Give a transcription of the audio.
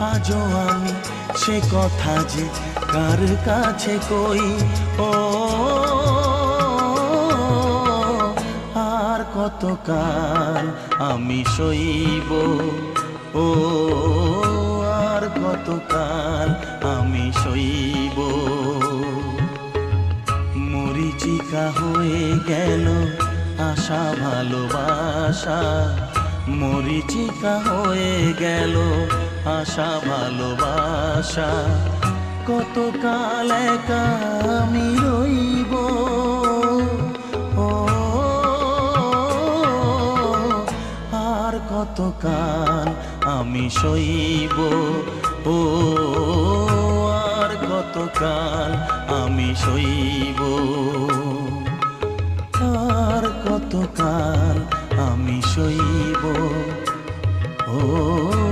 আজও আমি সে কথা যে কার কাছে কই? ও, আর কতকাল আমি সইব? ও, আর কতকাল আমি সইব? মরিচিকা হয়ে গেল আশা, ভালোবাসা। মরিচিকা হয়ে গেল আশা, ভালোবাসা। কতকাল একা আমি রইব? ও, আর কতকাল আমি সইব? ও, আর কতকাল আমি সইব? Oh.